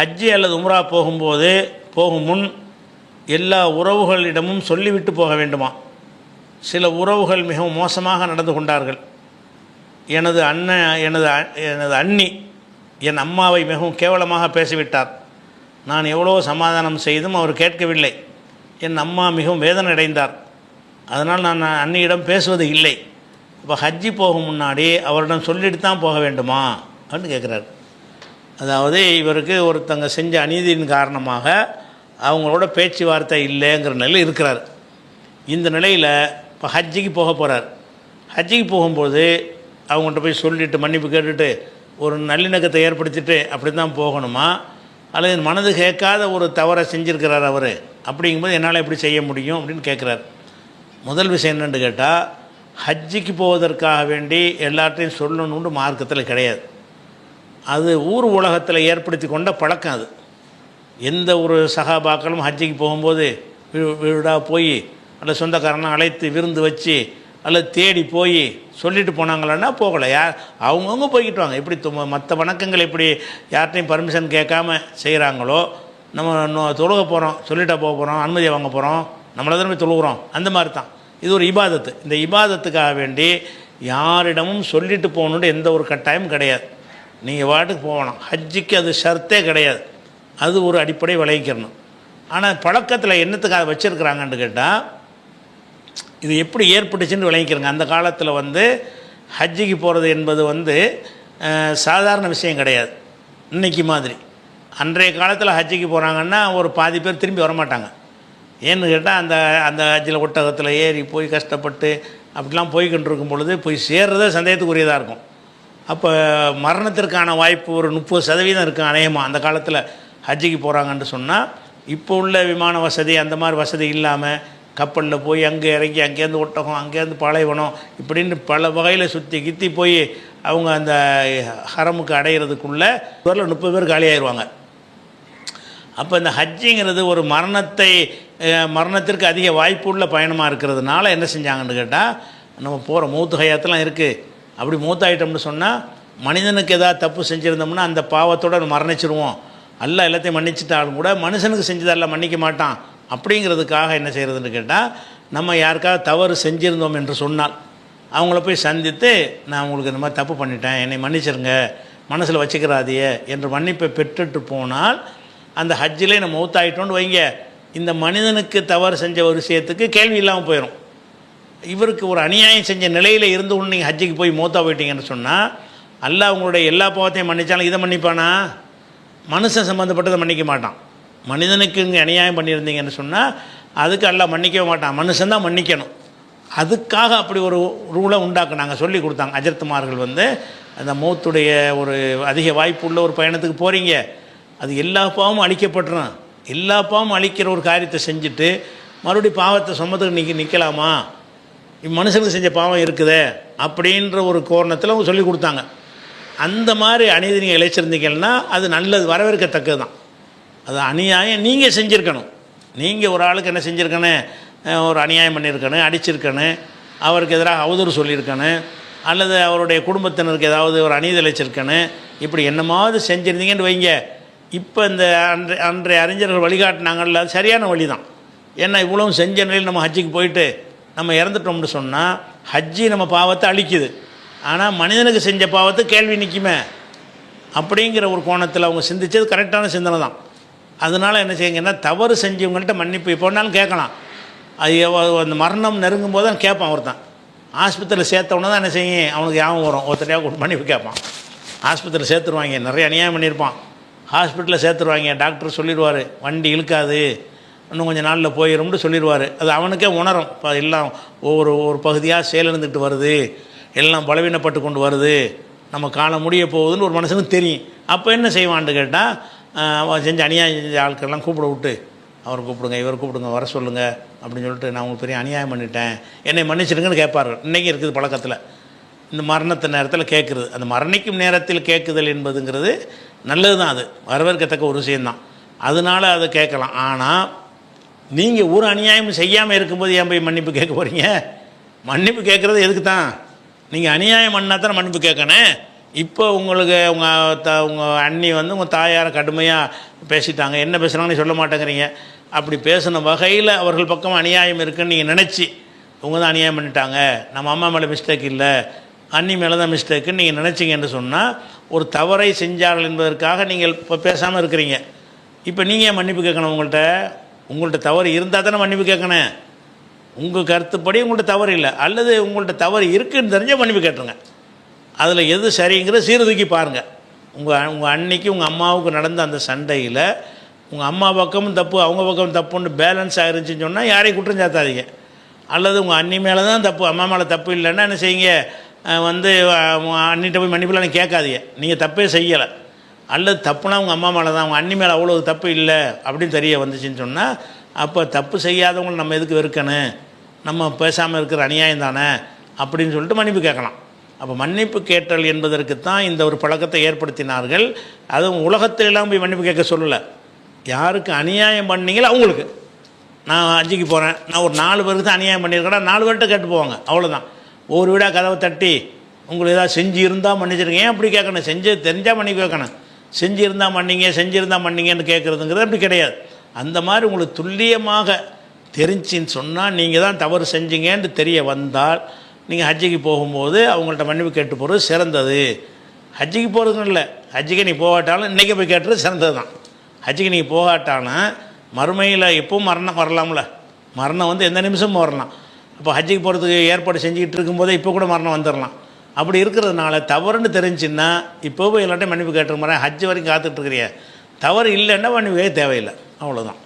ஹஜ்ஜி அல்லது உம்ரா போகும்போது போகும் முன் எல்லா உறவுகளிடமும் சொல்லிவிட்டு போக வேண்டுமா? சில உறவுகள் மிகவும் மோசமாக நடந்து கொண்டார்கள். எனது அண்ணன் எனது அ- எனது அண்ணி என் அம்மாவை மிகவும் கேவலமாக பேசிவிட்டார். நான் எவ்வளோ சமாதானம் செய்தும் அவர் கேட்கவில்லை. என் அம்மா மிகவும் வேதனை அடைந்தார் அதனால் நான் அண்ணியிடம் பேசுவது இல்லை. இப்போ ஹஜ்ஜி போகும் முன்னாடி அவரிடம் சொல்லிட்டு தான் போக வேண்டுமா? அப்படின்னு கேட்குறாரு. அதாவது இவருக்கு ஒருத்தங்க செஞ்ச அநீதியின் காரணமாக அவங்களோட பேச்சுவார்த்தை இல்லைங்கிற நிலையில் இருக்கிறார். இந்த நிலையில் இப்போ ஹஜ்ஜிக்கு போக போகிறார் ஹஜ்ஜிக்கு போகும்போது அவங்கள்ட்ட போய் சொல்லிட்டு மன்னிப்பு கேட்டுட்டு ஒரு நல்லிணக்கத்தை ஏற்படுத்திட்டு அப்படி தான் போகணுமா? அல்லது மனது கேட்காத ஒரு தவறை செஞ்சுருக்கிறார் அவர் அப்படிங்கும்போது என்னால் எப்படி செய்ய முடியும் அப்படின்னு கேட்குறாரு. முதல் விஷயம் என்னென்னு கேட்டால் ஹஜ்ஜிக்கு போவதற்காக வேண்டி எல்லாத்தையும் சொல்லணும்னு மார்க்கத்தில் கிடையாது. அது ஊர் உலகத்தில் ஏற்படுத்தி கொண்ட பழக்கம் அது. எந்த ஒரு சகாபாக்களும் ஹஜ்ஜிக்கு போகும்போது வீடாக போய் அல்ல சொந்தக்காரனை அழைத்து விருந்து வச்சு அல்லது தேடி போய் சொல்லிட்டு போனாங்களான்னா போகலை. யார் அவங்கவுங்க போய்கிட்டு வாங்க எப்படி மற்ற வணக்கங்கள் எப்படி யார்கிட்டையும் பர்மிஷன் கேட்காம செய்கிறாங்களோ நம்ம தொழுக போகிறோம் சொல்லிட்டா போக போகிறோம் அனுமதியை வாங்க போகிறோம் நம்மளை தானே தொழுகிறோம். அந்த மாதிரி தான் இது ஒரு இபாதத்து. இந்த இபாதத்துக்காக வேண்டி யாரிடமும் சொல்லிட்டு போகணுன்னு எந்த ஒரு கட்டாயமும் கிடையாது. நீங்கள் வாட்டுக்கு போகணும். ஹஜ்ஜிக்கு அது ஷர்த்தே கிடையாது. அது ஒரு அடிப்படை விளைவிக்கிறணும் ஆனால் பழக்கத்தில் என்னத்துக்காக வச்சுருக்குறாங்கன்னு கேட்டால் இது எப்படி ஏற்பட்டுச்சுன்னு விளங்கிக்கிறங்க அந்த காலத்தில் வந்து ஹஜ்ஜிக்கு போகிறது என்பது வந்து சாதாரண விஷயம் கிடையாது. இன்னைக்கு மாதிரி. அன்றைய காலத்தில் ஹஜ்ஜிக்கு போகிறாங்கன்னா ஒரு பாதி பேர் திரும்பி வரமாட்டாங்க. ஏன்னு கேட்டால் அந்த அந்த ஹஜ்ஜில் ஒட்டகத்தில் ஏறி போய் கஷ்டப்பட்டு அப்படிலாம் போய்கிட்டு இருக்கும் பொழுது போய் சேர்றதே சந்தேகத்துக்குரியதாக இருக்கும். அப்போ மரணத்திற்கான வாய்ப்பு ஒரு முப்பது சதவீதம் இருக்கும் அநேகமாக அந்த காலத்தில் ஹஜ்ஜிக்கு போகிறாங்கன்னு சொன்னால் இப்போ உள்ள விமான வசதி அந்த மாதிரி வசதி இல்லாமல் கப்பலில் போய் அங்கே இறங்கி அங்கேருந்து ஒட்டகம் அங்கேருந்து பாலைவனம் இப்படின்னு பல வகையில் சுற்றி கித்தி போய் அவங்க அந்த ஹரமுக்கு அடையிறதுக்குள்ளே முதல்ல முப்பது பேர் காலியாயிருவாங்க. அப்போ இந்த ஹஜ்ஜிங்கிறது ஒரு மரணத்தை மரணத்திற்கு அதிக வாய்ப்புள்ள பயணமாக இருக்கிறதுனால என்ன செஞ்சாங்கன்னு கேட்டால் நம்ம போகிற மூத்து ஹயாத்தெல்லாம் இருக்குது அப்படி மூத்தாயிட்டோம்னு சொன்னால் மனிதனுக்கு எதாவது தப்பு செஞ்சுருந்தோம்னா அந்த பாவத்தோடு மரணிச்சிருவோம். அல்ல எல்லாத்தையும் மன்னிச்சிட்டாலும் கூட மனுஷனுக்கு செஞ்சதெல்லாம் மன்னிக்க மாட்டான். அப்படிங்கிறதுக்காக என்ன செய்கிறதுன்னு கேட்டால் நம்ம யாருக்காவது தவறு செஞ்சிருந்தோம் என்று சொன்னால் அவங்கள போய் சந்தித்து நான் உங்களுக்கு இந்த மாதிரி தப்பு பண்ணிட்டேன் என்னை மன்னிச்சிருங்க மனசில் வச்சுக்கிறாதியே என்று மன்னிப்பை பெற்றுட்டு போனால் அந்த ஹஜ்ஜிலே நம்ம மூத்தாயிட்டோன்னு வைங்க. இந்த மனிதனுக்கு தவறு செஞ்ச ஒரு விஷயத்துக்கு கேள்வி இல்லாமல் போயிடும் இவருக்கு ஒரு அநியாயம் செஞ்ச நிலையில் இருந்து கொண்டு நீங்கள் ஹஜ்ஜிக்கு போய் மூத்தா போயிட்டீங்கன்னு சொன்னால் அல்லாஹ் உங்களுடைய எல்லா பாவத்தையும் மன்னிச்சாலும் இதை மன்னிப்பானா? மனுஷன் சம்மந்தப்பட்டதை மன்னிக்க மாட்டான். மனிதனுக்கு இங்கே அநியாயம் பண்ணியிருந்தீங்கன்னு சொன்னால் அதுக்கு அல்லாஹ் மன்னிக்கவே மாட்டான். மனுஷன் தான் மன்னிக்கணும். அதுக்காக அப்படி ஒரு ரூலை உண்டாக்குனாங்க சொல்லி கொடுத்தாங்க. அஜர்த்துமார்கள் வந்து அந்த மௌத்துடைய ஒரு அதிக வாய்ப்பு உள்ள ஒரு பயணத்துக்கு போகிறீங்க அது எல்லா பாவமும் அழிக்கப்பட்டுரும். எல்லா பாவமும் அழிக்கிற ஒரு காரியத்தை செஞ்சுட்டு மறுபடியும் பாவத்தை சொமத்துக்கு நிற்க நிற்கலாமா மனுஷனுக்கு செஞ்ச பாவம் இருக்குதே அப்படின்ற ஒரு கோரணத்தில் அவங்க சொல்லி கொடுத்தாங்க. அந்த மாதிரி அநீதி நீங்கள் இழைச்சிருந்தீங்கன்னா அது நல்லது வரவேற்கத்தக்கது தான் அது அநியாயம் நீங்கள் செஞ்சுருக்கணும். நீங்கள் ஒரு ஆளுக்கு என்ன செஞ்சுருக்கணும்? ஒரு அநியாயம் பண்ணியிருக்கணும் அடிச்சிருக்கணும் அவருக்கு எதிராக அவதூறு சொல்லியிருக்கணும் அல்லது அவருடைய குடும்பத்தினருக்கு ஏதாவது ஒரு அநீதி இழைச்சிருக்கணும். இப்படி என்னமாவது செஞ்சுருந்தீங்கன்னு வைங்க. இப்போ இந்த அன்றை அன்றைய அறிஞர்கள் வழிகாட்டினாங்கல்ல அது சரியான வழி தான் ஏன்னா இவ்வளவும் செஞ்ச நிலையில் நம்ம ஹஜ்ஜிக்கு போயிட்டு நம்ம இறந்துட்டோம்னு சொன்னால் ஹஜ்ஜி நம்ம பாவத்தை அழிக்குது. ஆனால் மனிதனுக்கு செஞ்ச பாவத்தை கேள்வி நிற்குமே அப்படிங்கிற ஒரு கோணத்தில் அவங்க சிந்திச்சது கரெக்டான சிந்தனை தான். அதனால் என்ன செய்யுங்கன்னா தவறு செஞ்சவங்கள்ட்ட மன்னிப்பு எப்போனாலும் கேட்கலாம். அது அந்த மரணம் நெருங்கும் போது தான் கேட்பான் ஒருத்தன். ஆஸ்பத்திரியில் சேர்த்தவொன்னே தான் என்ன செய்யும்? அவனுக்கு ஞாபகம் வரும். ஒருத்தரையாக மன்னிப்பு கேட்பான். ஆஸ்பத்திரியில் சேர்த்துருவாங்க. நிறைய அநியாயம் பண்ணியிருப்பான். ஹாஸ்பிட்டலில் சேர்த்துருவாங்க. டாக்டர் சொல்லிடுவார் வண்டி இழுக்காது. இன்னும் கொஞ்சம் நாளில் போயிடும்னு சொல்லிடுவார் அது அவனுக்கே உணரும். இப்போ எல்லாம் ஒவ்வொரு ஒரு பகுதியாக செயலிருந்துட்டு வருது. எல்லாம் பலவீனப்பட்டு கொண்டு வருது. நம்ம காலம் முடிய போகுதுன்னு ஒரு மனுஷனுக்கு தெரியும். அப்போ என்ன செய்வான்னு கேட்டால் அவன் செஞ்ச அநியாயம் செஞ்ச ஆட்கள்லாம் கூப்பிட விட்டு அவர் கூப்பிடுங்க இவர் கூப்பிடுங்க வர சொல்லுங்கள் அப்படின்னு சொல்லிட்டு நான் உங்களுக்கு பெரிய அநியாயம் பண்ணிட்டேன். என்னை மன்னிச்சிடுங்கன்னு கேட்பார்கள். இன்றைக்கி இருக்குது பழக்கத்தில். இந்த மரணத்து நேரத்தில் கேட்குறது அந்த மரணிக்கும் நேரத்தில் கேட்குதல் என்பதுங்கிறது நல்லது தான் அது. வரவேற்கத்தக்க ஒரு விஷயந்தான் அதனால அதை கேட்கலாம். ஆனால் நீங்கள் ஒரு அநியாயம் செய்யாமல் இருக்கும்போது ஏன் போய் மன்னிப்பு கேட்க போகிறீங்க மன்னிப்பு கேட்குறது எதுக்கு தான்? நீங்கள் அநியாயம் பண்ணால் தானே மன்னிப்பு கேட்கணும். இப்போ உங்களுக்கு உங்கள் த உங்கள் அண்ணி வந்து உங்கள் தாயாரை கடுமையாக பேசிட்டாங்க. என்ன பேசுகிறாங்கன்னு சொல்ல மாட்டேங்கிறீங்க. அப்படி பேசின வகையில் அவர்கள் பக்கம் அநியாயம் இருக்குன்னு நீங்கள் நினச்சி உங்கள் தான் அநியாயம் பண்ணிட்டாங்க. நம்ம அம்மா மேலே மிஸ்டேக் இல்லை. அண்ணி மேலே தான் மிஸ்டேக்குன்னு நீங்கள் நினச்சிங்கன்னு சொன்னால் ஒரு தவறை செஞ்சார்கள் என்பதற்காக நீங்கள் இப்போ பேசாமல் இருக்கிறீங்க. இப்போ நீங்கள் ஏன் மன்னிப்பு கேட்கணும் உங்கள்கிட்ட உங்கள்கிட்ட தவறு இருந்தால் தானே மன்னிப்பு கேட்கணும். உங்கள் கருத்துப்படி உங்கள்கிட்ட தவறு இல்லை. அல்லது உங்கள்கிட்ட தவறு இருக்குன்னு தெரிஞ்சால் மன்னிப்பு கேட்டுருங்க. அதில் எது சரிங்கிறத சீர்தூக்கி பாருங்கள் உங்கள் உங்கள் அன்னைக்கு உங்கள் அம்மாவுக்கு நடந்த அந்த சண்டையில் உங்கள் அம்மா பக்கமும் தப்பு அவங்க பக்கமும் தப்புன்னு பேலன்ஸ் ஆகிருந்துச்சின்னு சொன்னால் யாரையும் குற்றம் சாத்தாதீங்க அல்லது உங்கள் அண்ணி மேலே தான் தப்பு அம்மா மேலே தப்பு இல்லைன்னா என்ன செய்யுங்க? வந்து அண்ணிட்ட போய் மன்னிப்புலாம் கேட்காதீங்க. நீங்கள் தப்பே செய்யலை. அல்லது தப்புனா அவங்க அம்மா மேலே தான் அவங்க அண்ணி மேலே அவ்வளோ தப்பு இல்லை அப்படின்னு தெரிய வந்துச்சுன்னு சொன்னால் அப்போ தப்பு செய்யாதவங்களை நம்ம எதுக்கு வெறுக்கணும்? நம்ம பேசாமல் இருக்கிற அநியாயம் தானே? அப்படின்னு சொல்லிட்டு மன்னிப்பு கேட்கலாம். அப்போ மன்னிப்பு கேட்டல் என்பதற்கு தான் இந்த ஒரு பழக்கத்தை ஏற்படுத்தினார்கள். அதுவும் உலகத்திலெல்லாம் போய் மன்னிப்பு கேட்க சொல்லலை. யாருக்கு அநியாயம் பண்ணீங்களோ அவங்களுக்கு. நான் அஞ்சுக்கு போகிறேன் நான் ஒரு நாலு பேருக்கு தான் அநியாயம் பண்ணியிருக்கேன் நாலு பேர்கிட்ட கேட்டு போவாங்க. அவ்வளோதான் ஒரு வீடாக கதவை தட்டி உங்களுக்கு ஏதாவது செஞ்சு இருந்தால் மன்னிச்சிருக்கேன் ஏன் அப்படி கேட்கணும்? செஞ்சு தெரிஞ்சால் பண்ணி கேட்கணும். செஞ்சுருந்தா மன்னிங்க செஞ்சுருந்தா மன்னிங்கன்னு கேட்குறதுங்கிறது அப்படி கிடையாது. அந்த மாதிரி உங்களுக்கு துல்லியமாக தெரிஞ்சின்னு சொன்னால் நீங்கள் தான் தவறு செஞ்சீங்கன்னு தெரிய வந்தால் நீங்கள் ஹஜ்ஜிக்கு போகும்போது அவங்கள்ட்ட மன்னிப்பு கேட்டு போகிறது சிறந்தது. ஹஜ்ஜிக்கு போகிறதுன்னு இல்லை. ஹஜ்ஜிக்கு நீ போகாட்டாலும் இன்றைக்கி போய் கேட்டுறது சிறந்தது தான். ஹஜ்ஜிக்கு நீங்கள் போகாட்டாலும் மறுமையில் எப்பவும் மரணம் வரலாம்ல. மரணம் வந்து எந்த நிமிஷமும் வரலாம். அப்போ ஹஜ்ஜிக்கு போகிறதுக்கு ஏற்பாடு செஞ்சுக்கிட்டு இருக்கும்போதே இப்போ கூட மரணம் வந்துடலாம் அப்படி இருக்கிறதுனால தவறுன்னு தெரிஞ்சுன்னா இப்போவும் போய் எல்லாட்டையும் மன்னிப்பு கேட்டுருக்க மாதிரி ஹஜ்ஜு வரைக்கும் காத்துட்ருக்கிறிய தவறு இல்லைன்னா மன்னிப்பு தேவையில்லை. அவ்வளோதான்